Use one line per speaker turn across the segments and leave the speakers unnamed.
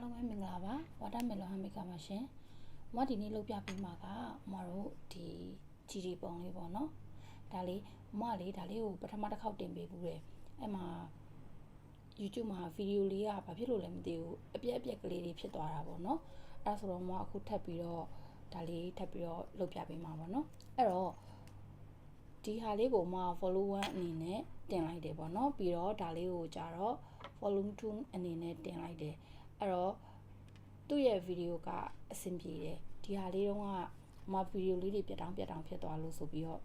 အားလုံးပဲမင်္ဂလာပါဝါတာမယ်လောဟမ်မိကပါရှင်မဒီနေ့လုပ်ပြပေးမှာကမတို့ဒီဂျီဂျီပုံလေးပေါ့နော်ဒါလေးမလေးဒါလေးကိုပထမတစ်ခေါက်တင်ပေးဘူးတယ်အဲ့မှာ YouTube မှာဗီဒီယိုလေးကဘာဖြစ်လို့လဲမသိဘူးအပြက်အပြက်ကလေးတွေဖြစ်သွားတာပေါ့နော်အဲ့ဒါဆိုတော့မအခုထပ်ပြီးတော့ဒါလေးထပ်ပြီးတော့လုပ်ပြပေးမှာပေါ့နော်အဲ့တော့ဒီဟာလေးကိုမ follow 1အနေနဲ့တင်လိုက်တယ်ပေါ့နော်ပြီးတော့ဒါလေးကိုကြတော့ volume 2အနေနဲ့တင်လိုက်တယ် အဲ့တော့သူ့ရဲ့ဗီဒီယိုကအဆင်ပြေတယ်ဒီဟာလေးတော့ကမဗီဒီယိုလေးတွေပြတ်တောင်းပြတ်တောင်းဖြစ်သွားလို့ဆိုပြီးတော့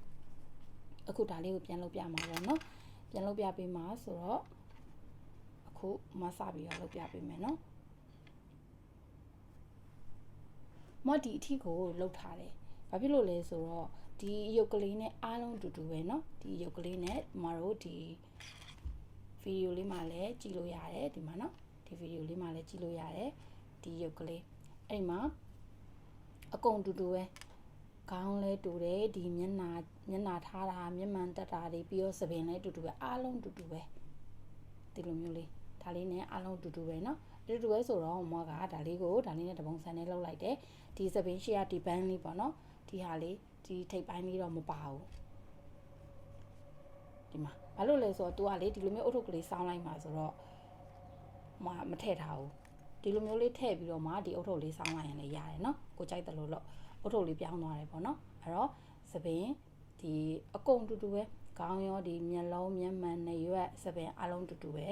အခုဒါလေးကိုပြန်လုပ်ပြမှာပေါ့နော်ပြန်လုပ်ပြပေးမှာဆိုတော့အခုမစပြီးတော့လုပ်ပြပေးမယ်နော်မဒီအထီကိုလှုပ်ထားတယ်ဘာဖြစ်လို့လဲဆိုတော့ဒီရုပ်ကလေးနဲ့အားလုံးတူတူပဲเนาะဒီရုပ်ကလေးနဲ့မတို့ဒီဗီဒီယိုလေးမှာလည်းကြည့်လို့ရတယ်ဒီမှာเนาะ ဒီဗီဒီယိုလေးမှာလည်းကြည့်လို့ရတယ်ဒီရုပ်ကလေးအဲ့ဒီမှာအကုန်တူတူပဲခေါင်းလဲတူတယ်ဒီမျက်နာမျက်နာထားတာမျက်မှန်တက်တာတွေပြီးတော့သပင်လဲတူတူပဲအားလုံးတူတူပဲဒီလိုမျိုးလေးဒါလေးနဲ့အားလုံးတူတူပဲเนาะတူတူပဲဆိုတော့မောကဒါလေးကိုဒါလေးနဲ့တပုံစံနဲ့လှုပ်လိုက်တယ်ဒီသပင်ရှိရဒီဘန်းလေးပေါ့เนาะဒီဟာလေးဒီထိပ်ပိုင်းလေးတော့မပါဘူးဒီမှာဘာလို့လဲဆိုတော့ तू ကလေဒီလိုမျိုးအုတ်ထုပ်ကလေးစောင်းလိုက်မှာဆိုတော့ မမထည့်ထားဘူးဒီလိုမျိုးလေးထည့်ပြီးတော့မှဒီအုတ်ထုပ်လေးစောင်းလိုက်ရင်လည်းရတယ်เนาะကိုကြိုက်တယ်လို့လို့အုတ်ထုပ်လေးပြောင်းသွားတယ်ပေါ့เนาะအဲ့တော့သပင်ဒီအကုန်တူတူပဲခေါင်းရောဒီမျက်လုံးမျက်မှန်နေရွက်သပင်အလုံးတူတူပဲ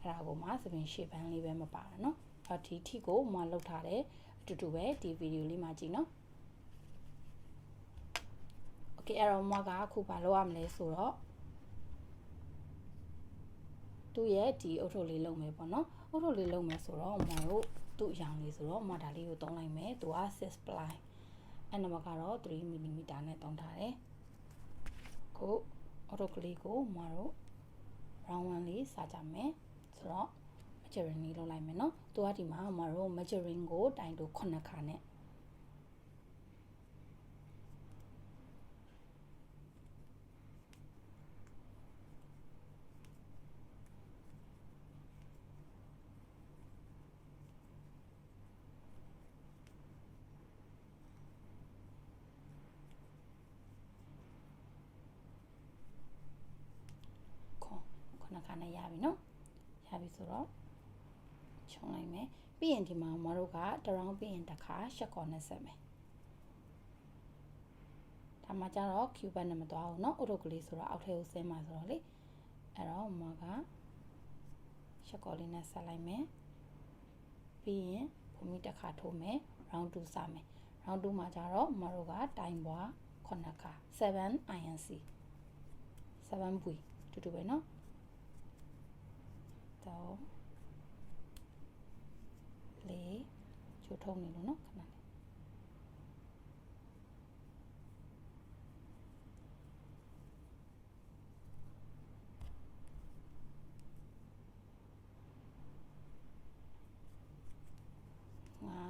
အဲ့ဒါကိုမှသပင်ရှေ့ပန်းလေးပဲမပါတာเนาะအဲ့ဒီထိကိုမှလောက်ထားတယ်အတူတူပဲဒီဗီဒီယိုလေးမှာကြည့်เนาะโอเคအဲ့တော့မကအခုဘာလုပ်ရမလဲဆိုတော့ သူ့ရဲ့ဒီအုတ်ထုတ်လေးလုံးမယ်ပေါ့နော်အုတ်ထုတ်လေးလုံးမယ်ဆိုတော့မတို့သူ့အရောင်လေးဆိုတော့မဒါလေးကိုတုံးလိုက်မယ်သူက6 ply အဲ့နံပါတ်ကတော့3 mm နဲ့တုံးထားတယ်ကိုအုတ်ထုတ်ကလေးကိုမတို့ round 1လေးစားကြမယ်ဆိုတော့ measuring လေးလုပ်လိုက်မယ်နော်သူကဒီမှာမတို့ measuring ကိုတိုင်တူ9ခါနဲ့ခွန် ခုနခါနဲ့ရပြီနော်ရပြီဆိုတော့ခြုံလိုက်မယ်ပြီးရင်ဒီမှာမတို့ကတရောင်းပြီးရင်တစ်ခါရှက်ကော်နဲ့ဆက်မယ်ဒါမှကျတော့ Q ဘတ်နဲ့မသွားဘူးเนาะအုတ်ထုတ်ကလေးဆိုတော့အောက်ထဲကိုဆင်းမှာဆိုတော့လေအဲ့တော့မကရှက်ကော်လေးနဲ့ဆက်လိုက်မယ်ပြီးရင်ဘုံမီတစ်ခါထိုးမယ် round 2စမယ် round 2မှာကျတော့မတို့ကတိုင်ပွား9ခါ7 INC 7ပွီတူတူပဲเนาะ တော့လေးချိုးထုံးနေလို့เนาะခဏလေးငါ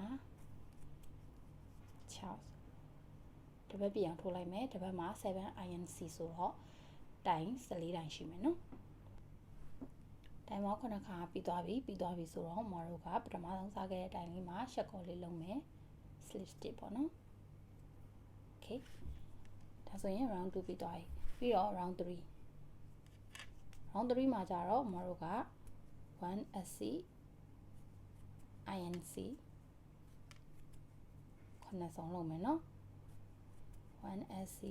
6တပတ်ပြအောင်ထိုးလိုက်မယ်တပတ်မှာ7 INC ဆိုတော့တိုင်14တိုင်ရှိမယ်เนาะ တိုင်မောခုနှစ်ခါပြီးသွားပြီပြီးသွားပြီဆိုတော့မတို့ကပထမဆုံးစားခဲ့တဲ့အတိုင်လေးမှာရှက်ကော်လေးလုံးမယ် slip stitch ပေါ့နော် okay ဒါဆိုရင် round 2ပြီးသွားပြီပြီးတော့ round 3 round 3မှာကြတော့မတို့က 1sc inc ခုနှစ်ဆုံးလုံးမယ်နော် 1sc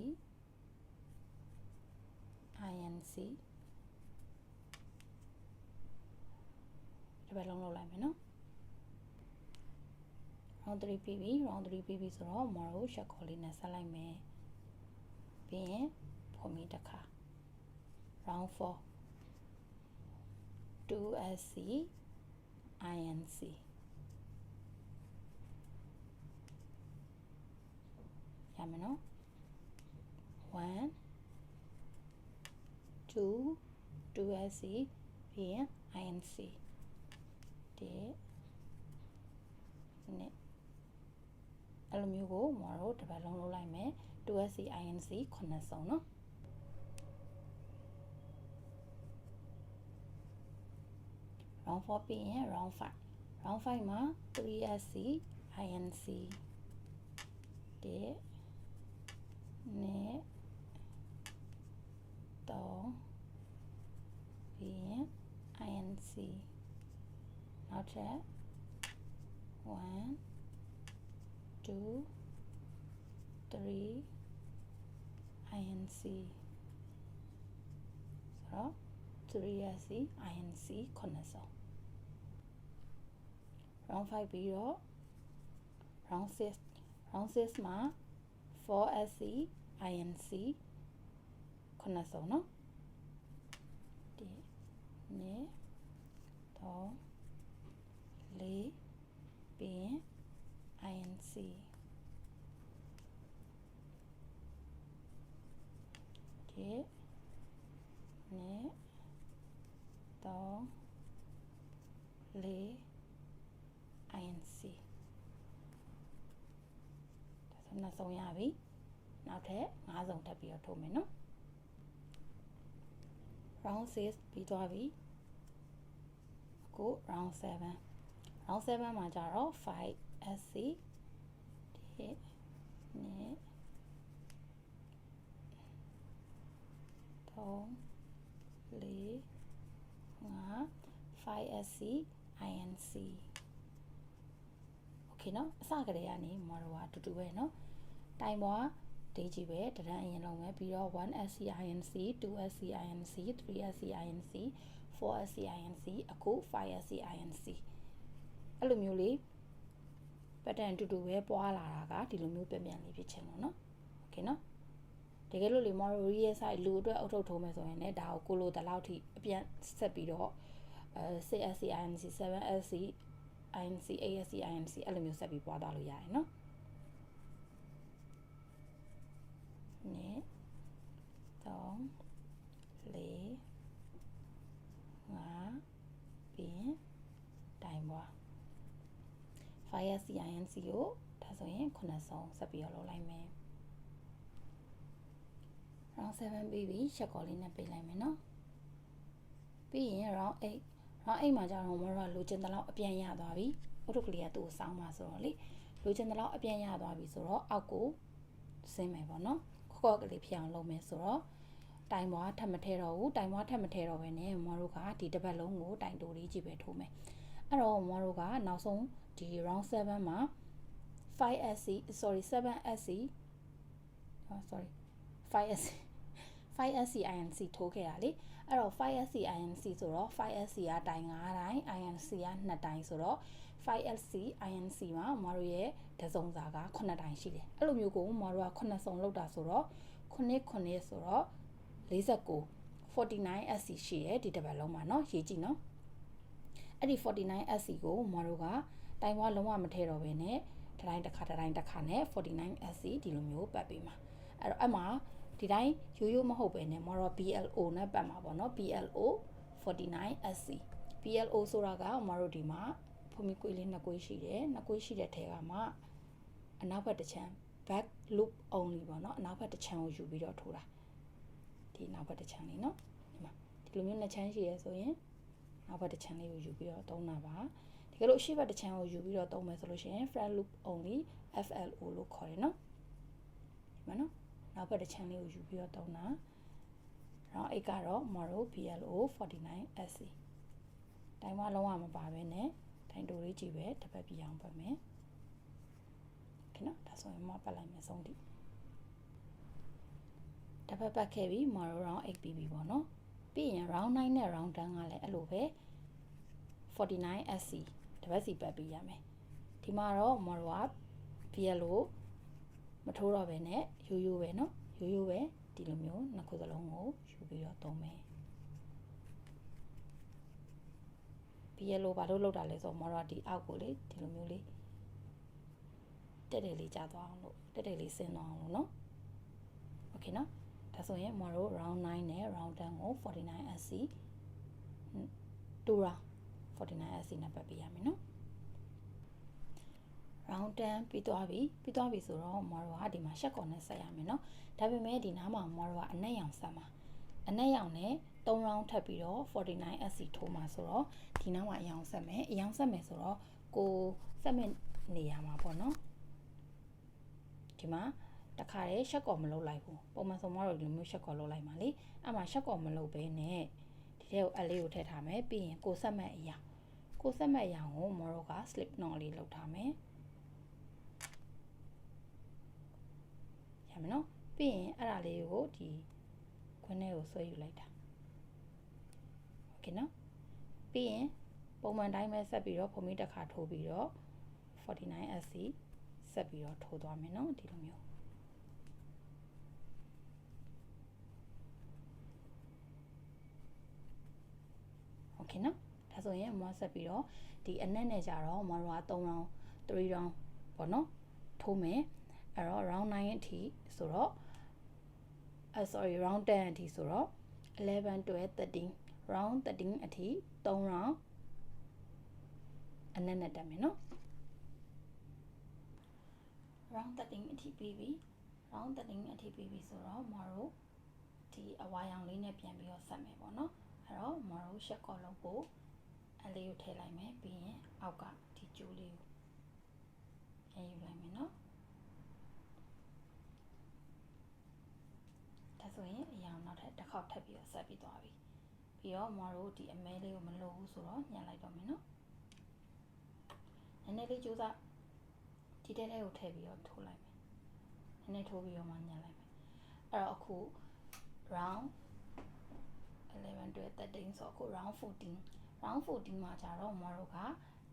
inc ဒီဘက်လုံးလောက်လိုက်မယ်နော် round 3ပြီးပြီ round 3ပြီးပြီဆိုတော့မတို့ရှက်ခေါ်လေးနဲ့ဆက်လိုက်မယ်ပြီးရင်ဖော်မီတစ်ခါ round 4 2sc inc ရမယ်နော်1 2 2sc ပြီးရင် inc တဲ့ဒီနေ့အဲ့လိုမျိုးကိုမတော်တပတ်လုံးလုပ်လိုက်မယ် 2SC INC 9စုံနော်ရောင်း4ပြီးရင်ရောင်း5ရောင်း5မှာ 3SC INC တဲ့နဲ့တော့ပြီးရင် INC နောက်ထပ်1 2 3 inc ဆိုတော့ 3sc inc ခုနှစ်စုံ round 5ပြီးတော့ round 6 round 6မှာ 4sc inc ခုနှစ်စုံเนาะဒီနေ့တော့ လေးပြီးရင် inc ဒီနေ့တော့လေး INC ဒါဆိုနှစ်ဆုံးရပြီနောက်ထပ်၅ဆုံးတက်ပြီးတော့ထိုးမယ်နော် round 6ပြီးသွားပြီအခု round 7 round 7မှာကြတော့ 5SC ဒီနေ့3 4 5 5SC INC โอเคเนาะအစကတည်းကနေမတော်ကအတူတူပဲเนาะတိုင်ပေါ်ဒေးကြီးပဲတရန်အရင်လုံးပဲပြီးတော့ 1SC INC 2SC INC 3SC INC 4SC INC အခု 5SC INC အဲ့လိုမျိုးလေး pattern အတူတူပဲပွားလာတာကဒီလိုမျိုးပြန်ပြန်လေးဖြစ်ချင်လို့နော်โอเคနော်တကယ်လို့လေ moral ရဲ့ site လူအတွက်အုပ်ထုတ်ထုံးမယ်ဆိုရင်လည်းဒါကိုကိုလိုတလောက်ထိအပြန်ဆက်ပြီးတော့အဲ CSC INC 7SC INC ASC INC အဲ့လိုမျိုးဆက်ပြီးပွားသွားလို့ရတယ်နော်နဲ့3 4 5SC INC ကိုဒါဆိုရင်ခုနှစ်ဆုံးဆက်ပြီးတော့လုပ်လိုက်မယ် round 7ပြီးပြီရှက်ကော်လေးနဲ့ပေးလိုက်မယ်နော်ပြီးရင် round 8 round 8မှာကျတော့မတို့ကလိုချင်တဲ့လောက်အပြန်ရသွားပြီအုတ်ထုကလေးကသူ့ကိုစောင်းမှာဆိုတော့လေလိုချင်တဲ့လောက်အပြန်ရသွားပြီဆိုတော့အောက်ကိုဆင်းမယ်ပေါ့နော်ခေါ့ခေါ့ကလေးဖြစ်အောင်လုပ်မယ်ဆိုတော့တိုင်ပွားထပ်မထဲတော့ဘူးတိုင်ပွားထပ်မထဲတော့ဘဲနဲ့မတို့ကဒီတစ်ပတ်လုံးကိုတိုင်တိုလေးကြည့်ပဲထိုးမယ်အဲ့တော့မတို့ကနောက်ဆုံး ဒီ round 7မှာ 5SC sorry 7SC oh sorry 5SC 5SC INC ထိုးခဲ့တာလေအဲ့တော့ 5SC INC ဆိုတော့ 5SC ကတိုင်9တိုင် INC က2တိုင်ဆိုတော့ 5SC INC မှာမတို့ရဲ့ဒဇုံစာက9တိုင်ရှိတယ်အဲ့လိုမျိုးကိုမတို့က9စုံလောက်တာဆိုတော့9 9ဆိုတော့49 49SC ရှိတယ်ဒီတစ်ပတ်လုံးမှာเนาะရေးကြည့်เนาะအဲ့ဒီ 49SC ကိုမတို့က တိုင်ဝါလုံးဝမထဲတော့ဘဲနဲ့တတိုင်းတစ်ခါတတိုင်းတစ်ခါနဲ့ 49SC ဒီလိုမျိုးပတ်ပေးမှာအဲ့တော့အမှဒီတိုင်းရိုးရိုးမဟုတ်ပဲねမတော် BLO နဲ့ပတ်မှာပေါ့နော် BLO 49SC BLO ဆိုတာကမတော်ဒီမှာဖုန်မီကွေးလေးနှစ်ကွေးရှိတယ်နှစ်ကွေးရှိတဲ့ထဲကမှအနောက်ဘက်တစ်ချမ်း back loop only ပေါ့နော်အနောက်ဘက်တစ်ချမ်းကိုယူပြီးတော့ထိုးတာဒီနောက်ဘက်တစ်ချမ်းလေးနော်ဒီမှာဒီလိုမျိုးနှစ်ချမ်းရှိရဲဆိုရင်နောက်ဘက်တစ်ချမ်းလေးကိုယူပြီးတော့သုံးတာပါ တကယ်လို့အရှိဘက်တစ်ချမ်းကိုယူပြီးတော့သုံးမယ်ဆိုလို့ရှိရင် front loop only FLO လို့ခေါ်တယ်နော်ဒီမှာနော်နောက်ဘက်တစ်ချမ်းလေးကိုယူပြီးတော့တုံးတာနောက်အိတ်ကတော့ Moro BLO 49SC တိုင်းမလုံးဝမပါပဲနဲ့တိုင်းတိုလေးကြည့်ပဲတစ်ပတ်ပြအောင်ပတ်မယ်ခင်ဗျဒါဆိုရင်မပတ်လိုက်မယ်ဆုံးတိတစ်ပတ်ပတ်ခဲ့ပြီ Moro round 8ပြီးပြီပေါ့နော်ပြီးရင် round 9နဲ့ round 10ကလည်းအဲ့လိုပဲ 49SC တစ်ပတ်စီပတ်ပြီးရမယ်ဒီမှာတော့ Moro က BLO မထိုးတော့ပဲနဲ့ရိုးရိုးပဲเนาะရိုးရိုးပဲဒီလိုမျိုးနှစ်ခုစလုံးကိုယူပြီးတော့သုံးမယ်ဘီယလိုဘာလို့လောက်တာလဲဆိုတော့မတော်ဒီအောက်ကိုလေဒီလိုမျိုးလေးတက်တယ်လေးကြာသွားအောင်လို့တက်တယ်လေးဆင်းသွားအောင်လို့เนาะโอเคเนาะဒါဆိုရင်မတော် round 9နဲ့ round 10ကို 49SC 2 round 49SC နဲ့ပတ်ပေးရမယ်နော် round 10ပြီးသွားပြီပြီးသွားပြီဆိုတော့မွားတို့ကဒီမှာရှက်ကော်နဲ့ဆက်ရမယ်နော်ဒါပေမဲ့ဒီနားမှာမွားတို့ကအနက်ရောင်ဆက်မှာအနက်ရောင်နဲ့3 round ထပ်ပြီးတော့ 49SC ထိုးမှာဆိုတော့ဒီနားမှာအယောင်ဆက်မယ်အယောင်ဆက်မယ်ဆိုတော့ကိုဆက်မဲ့နေရမှာပေါ့နော်ဒီမှာတခါတည်းရှက်ကော်မလုပ်လိုက်ဘူးပုံမှန်ဆိုမွားတို့ဒီလိုမျိုးရှက်ကော်လုပ်လိုက်မှာလေအဲ့မှာရှက်ကော်မလုပ်ဘဲနဲ့ဒီထဲကိုအလေးကိုထည့်ထားမယ်ပြီးရင်ကိုဆက်မဲ့အယောင် ကိုဆက်မဲ့အရာကိုမော်ရိုက slip knot လေးလုပ်ထားမယ်ရမယ်နော်ပြီးရင်အဲ့ဒါလေးကိုဒီခွန်းထဲကိုဆွဲယူလိုက်တာโอเคနော်ပြီးရင်ပုံမှန်တိုင်းပဲဆက်ပြီးတော့ပုံမိတစ်ခါထိုးပြီးတော့ 49SC ဆက်ပြီးတော့ထိုးသွားမယ်နော်ဒီလိုမျိုးโอเคနော် ဒါဆိုရင်မွားဆက်ပြီးတော့ဒီအနက်နဲ့ကြတော့မတော်က3 round 3 round ပေါ့နော်ထိုးမယ်အဲ့တော့ round 9အထိဆိုတော့ uh, sorry round 10အထိဆိုတော့11 12 13 round 13အထိ3 round အနက်နဲ့တက်မယ်နော် round 13အထိပြီးပြီ round 13အထိပြီးပြီဆိုတော့မတို့ဒီအဝါရောင်လေးနဲ့ပြန်ပြီးတော့ဆက်မယ်ပေါ့နော်အဲ့တော့မတို့ရှက်ကော်လုပ်ဖို့ အလေးကိုထည့်လိုက်မယ်ပြီးရင်အောက်ကဒီကျိုးလေးကိုပြန်ယူလိုက်မယ်နော်ဒါဆိုရင်အရာနောက်ထပ်တစ်ခေါက်ထပ်ပြီးတော့ဆက်ပြီးသွားပြီပြီးတော့မတို့ဒီအမဲလေးကိုမလိုဘူးဆိုတော့ညှက်လိုက်တော့မယ်နော်နည်းနည်းလေးကြိုးစားဒီတဲလေးကိုထည့်ပြီးတော့ထိုးလိုက်မယ်နည်းနည်းထိုးပြီးတော့မှညှက်လိုက်မယ်အဲ့တော့အခု round 11 12 13ဆိုအခု round 14 round 40မှာကြတော့မတို့က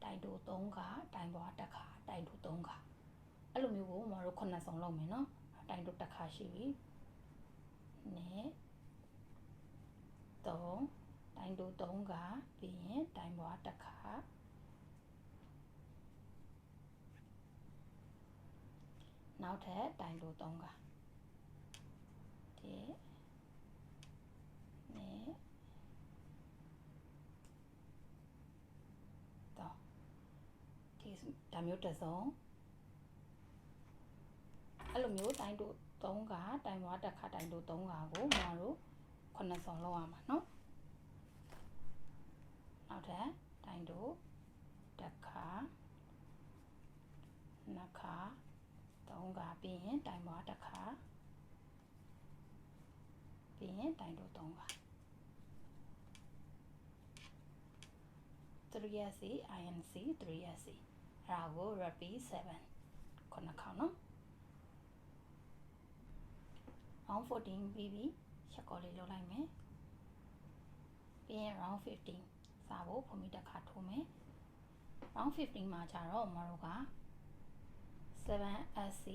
တိုင်တို3ခါတိုင်ပွား1ခါတိုင်တို3ခါအဲ့လိုမျိုးကိုမတို့9ဆောင်လုပ်မယ်နော်တိုင်တို1ခါရှိပြီနဲ့3တိုင်တို3ခါပြီးရင်တိုင်ပွား1ခါနောက်ထပ်တိုင်တို3ခါ1 ဒီဒါမျိုးတစ်စုံအဲ့လိုမျိုးတိုင်တို3ကတိုင်ဘွားတစ်ခါတိုင်တို3ကကိုမတို့ခုနှစ်စုံလောက်ရမှာเนาะနောက်ထပ်တိုင်တိုတစ်ခါနှစ်ခါ3ကပြီးရင်တိုင်ဘွားတစ်ခါပြီးရင်တိုင်တို3က 3SC INC 3SC အဲ့ဒါကို RP 7ခုနှစ်ခေါက်နော် round 14ပြီးပြီချက်ကော်လေးလုပ်လိုက်မယ်ပြီးရင် round 15စာဖို့ဖုန်မီတစ်ခါထိုးမယ် round 15မှာကျတော့မတို့က 7SC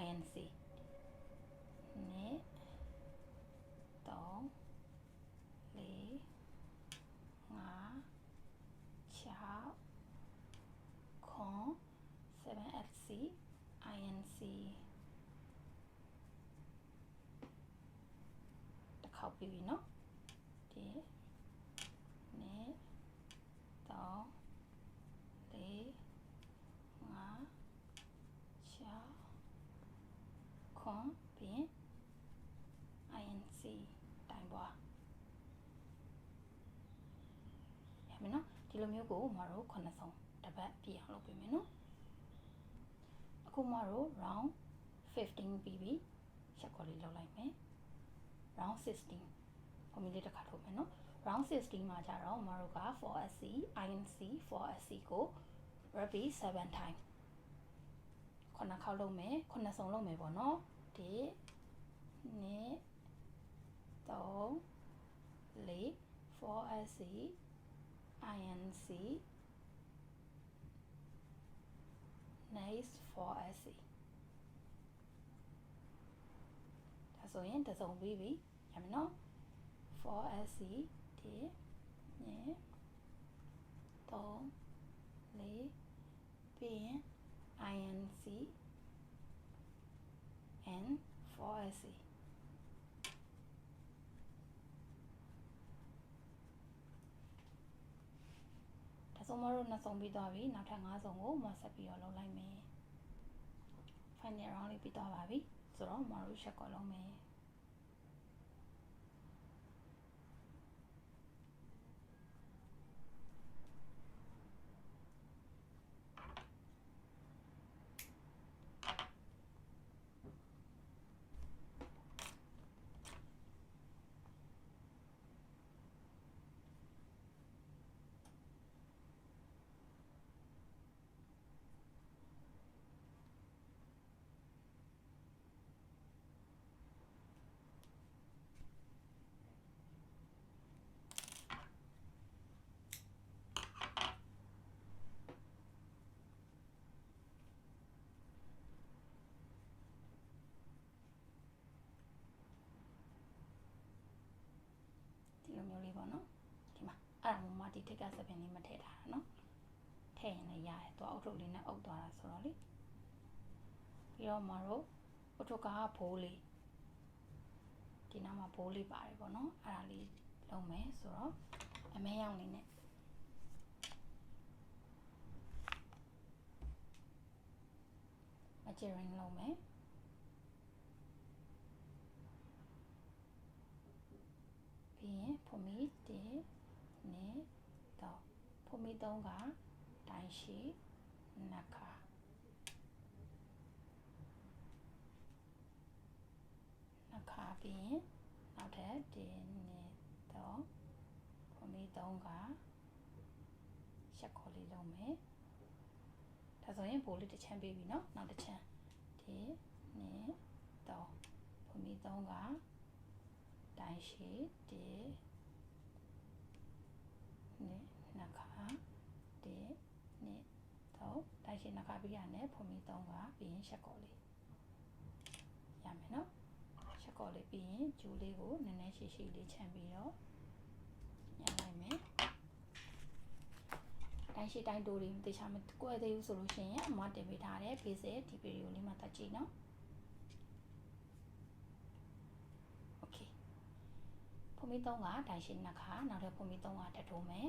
INC နဲ့3 4 5 con 7FC INC တစ်ခေါက် ပြီးပြီเนาะဒီနဲ့တော့လေးငါချာခွန်ပြီး INC တိုင်ပွားရမယ်နော်ဒီလိုမျိုးကိုမတို့ခုနှစ်ဆုံးတစ်ပတ်ပြည့်အောင်လုပ်ပေးမယ်နော်အခုမတို့ round 15ပြီးပြီချက်ခေါ်လေးလုပ်လိုက်မယ် round 16ပုံမီလေးတစ်ခါထုတ်မယ်နော် round 16မှာကျတော့မတို့က 4SC INC 4SC ကို repeat 7 time ခုနှစ်ခေါက်လုပ်မယ်ခုနှစ်စုံလုပ်မယ်ပေါ့နော်1 2 3 4 4SC INC next 4SC ဒါ ဆိုရင်တစ်စုံပြီးပြီရမယ်နော် 4SC ဒီည3 4ပြီးရင် INC and 4SC ဒါဆိုမတို့နှစ်စုံပြီးသွားပြီနောက်ထပ်၅စုံကိုမဆက်ပြီးတော့လုပ်လိုက်မယ် final round လေးပြီးသွားပါပြီဆိုတော့မတို့ရှက်ကောလုံးမယ် အဲ့ဒါမှမဒီထိတ်ကစပင်လေးမထည့်ထားတာနော်ထည့်ရင်လည်းရတယ်သူအုတ်ထုတ်လေးနဲ့အုပ်သွားတာဆိုတော့လေပြီးတော့မတို့အုတ်ထုတ်ကဘိုးလေးဒီနားမှာဘိုးလေးပါတယ်ပေါ့နော်အဲ့ဒါလေးလုံးမယ်ဆိုတော့အမဲရောင်လေးနဲ့မချရင်လုံးမယ်ပြီးရင်ဖုံမီတေနေတော့ ခုံမိသုံးခါတိုင်းရှိနှစ်ခါနှစ်ခါပြီးရင်နောက်ထပ်တင်းနေတော့ခုံမိသုံးခါရှက်ခေါ်လေးလုံးမယ်ဒါဆိုရင်ဘိုးလေးတစ်ချမ်းပေးပြီနော်နောက်တစ်ချမ်းဒီနေတော့ခုံမိသုံးခါတိုင်းရှိတင်း ရှင်းနှခါပြီးရနဲ့ဖုန်ပြီးသုံးပါပြီးရင်ရှက်ကော်လေးရမယ်နော်ရှက်ကော်လေးပြီးရင်ဂျူးလေးကိုနည်းနည်းရှိရှိလေးခြံပြီးတော့ညှပ်လိုက်မယ်တိုင်းရှိတိုင်းတိုးတွေမသိချာမကွယ်သေးဘူးဆိုလို့ရှိရင်အမတင်ပေးထားတဲ့ basic ဒီ video လေးမှာတက်ကြည့်နော် okay ဖုန်ပြီးသုံးကတိုင်းရှိနှခါနောက်ထပ်ဖုန်ပြီးသုံးကတက်ထိုးမယ်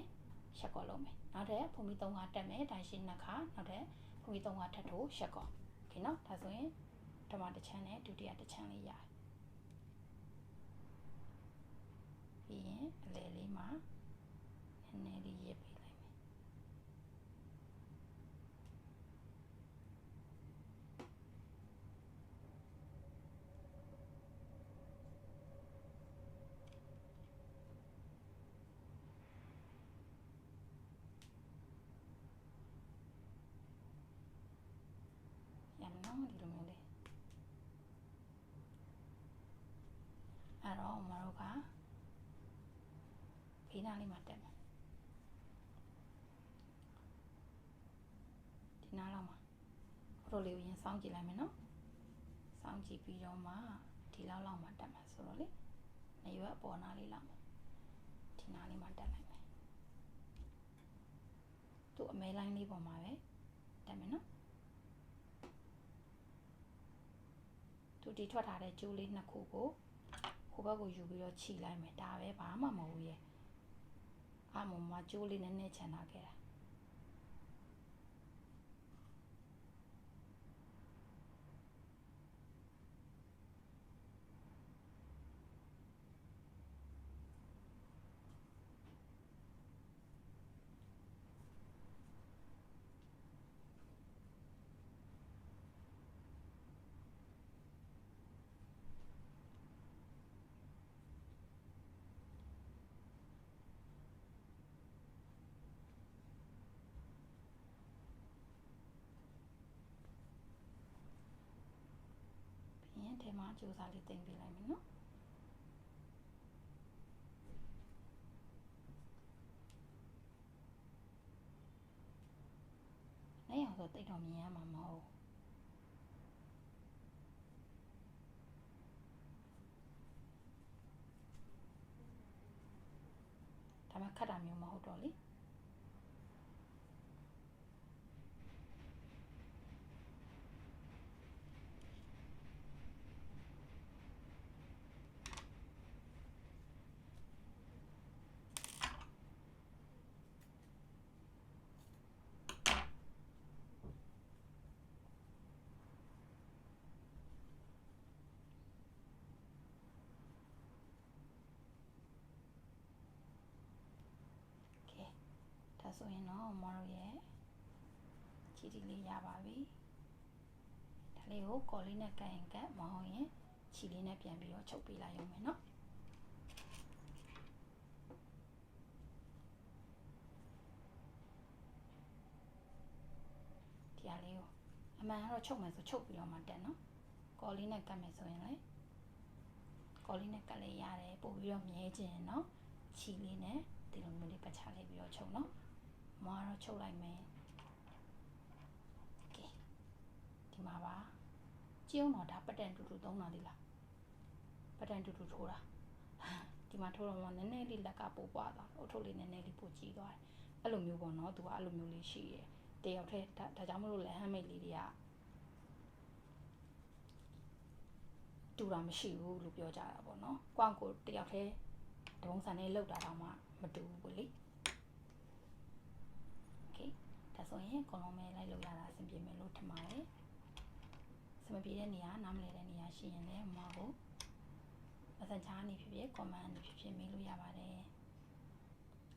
ရှက်ကော်လုံးမယ်နောက်ထပ်ဖုန်ပြီးသုံးကတက်မယ်တိုင်းရှိနှခါနောက်ထပ် ဖုံမီ3ကထပ်ထိုးရှက်ကော် okay နော်ဒါဆိုရင်ပထမတစ်ချမ်းနဲ့ဒုတိယတစ်ချမ်းလေးရတယ်ပြီးရင်အလဲလေးမှာနည်းနည်းလေးရေးပေးလိုက် မယ်ရမနော်ဒီလိုမျိုးလေးအဲ့တော့မတို့ကဘေးနားလေးမှာတက်မယ်ဒီနားလောက်မှာဖရိုလေးကိုရင်စောင်းကြည့်လိုက်မယ်နော်စောင်းကြည့်ပြီးတော့မှဒီလောက်လောက်မှာတက်မှာဆိုတော့လေနေရွက်အပေါ်နားလေးလောက်မှာဒီနားလေးမှာတက်လိုက်မယ်သူ့အမဲလိုင်းလေးပေါ်မှာပဲတက်မယ်နော် သူဒီထွက်ထားတဲ့ကျိုးလေးနှစ်ခုကိုဟိုဘက်ကိုယူပြီးတော့ခြိလိုက်မယ်ဒါပဲဘာမှမဟုတ်ရဲ့အမမကျိုးလေးနည်းနည်းချန်ထားခဲ့တာပြီးရင်ဒီမှာ ကျိုးစားလေးတင်ပေးလိုက်မယ်နော်နေအောင်ဆိုတိတ်တော့မြင်ရမှာမဟုတ်ဘူးဒါမှခတ်တာမျိုးမဟုတ်တော့လေ ဒါဆိုရင်တော့မတို့ရဲ့ချီတီလေးရပါပြီဒါလေးကိုကော်လေးနဲ့ကန်ရင်ကန်မဟုတ်ရင်ချီလေးနဲ့ပြန်ပြီးတော့ချုပ်ပေးလိုက်ရုံပဲเนาะဒီဟာလေးကိုအမှန်ကတော့ချုပ်မယ်ဆိုချုပ်ပြီးတော့မှတက်เนาะကော်လေးနဲ့ကန်မယ်ဆိုရင်လည်းကော်လေးနဲ့ကတ်လေးရတယ်ပို့ပြီးတော့မြဲခြင်းเนาะချီလေးနဲ့ဒီလိုမျိုးလေးပတ်ချလိုက်ပြီးတော့ချုပ်เนาะ မွားတော့ချုပ်လိုက်မယ်ကဲဒီမှာပါကြည့်အောင်တော့ဒါပတ်တန်တူတူသုံးတာလေးလားပတ်တန်တူတူထိုးတာဒီဒီမှာထိုးတော့မှနည်းနည်းလေးလက်ကပိုပွားသွားတယ်အုတ်ထုတ်လေးနည်းနည်းလေးပိုကြီးသွားတယ်အဲ့လိုမျိုးပေါ့နော်သူကအဲ့လိုမျိုးလေးရှိတယ်တယောက်တည်းဒါဒါကြောင့်မလို့လဲဟမ်းမိတ်လေးတွေကတူတာမရှိဘူးလို့ပြောကြတာပေါ့နော်။ကွမ်ကိုတယောက်တည်းတပုံစံနဲ့လောက်တာတော့မှမတူဘူးပေါ့လေ။ Okay ဒါဆိုရင်အကုန်လုံးပဲလိုက်လို့ရတာအဆင်ပြေမယ်လို့ထင်ပါတယ်။စမပြေတဲ့နေရာနားမလည်တဲ့နေရာရှိရင်လည်းမဟုတ်ဘူး messenger အနေဖြစ်ဖြစ် comment အနေဖြစ်ဖြစ်မေးလို့ရပါတယ်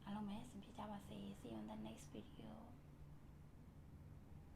အားလုံးပဲအဆင်ပြေကြပါစေ see you in the next video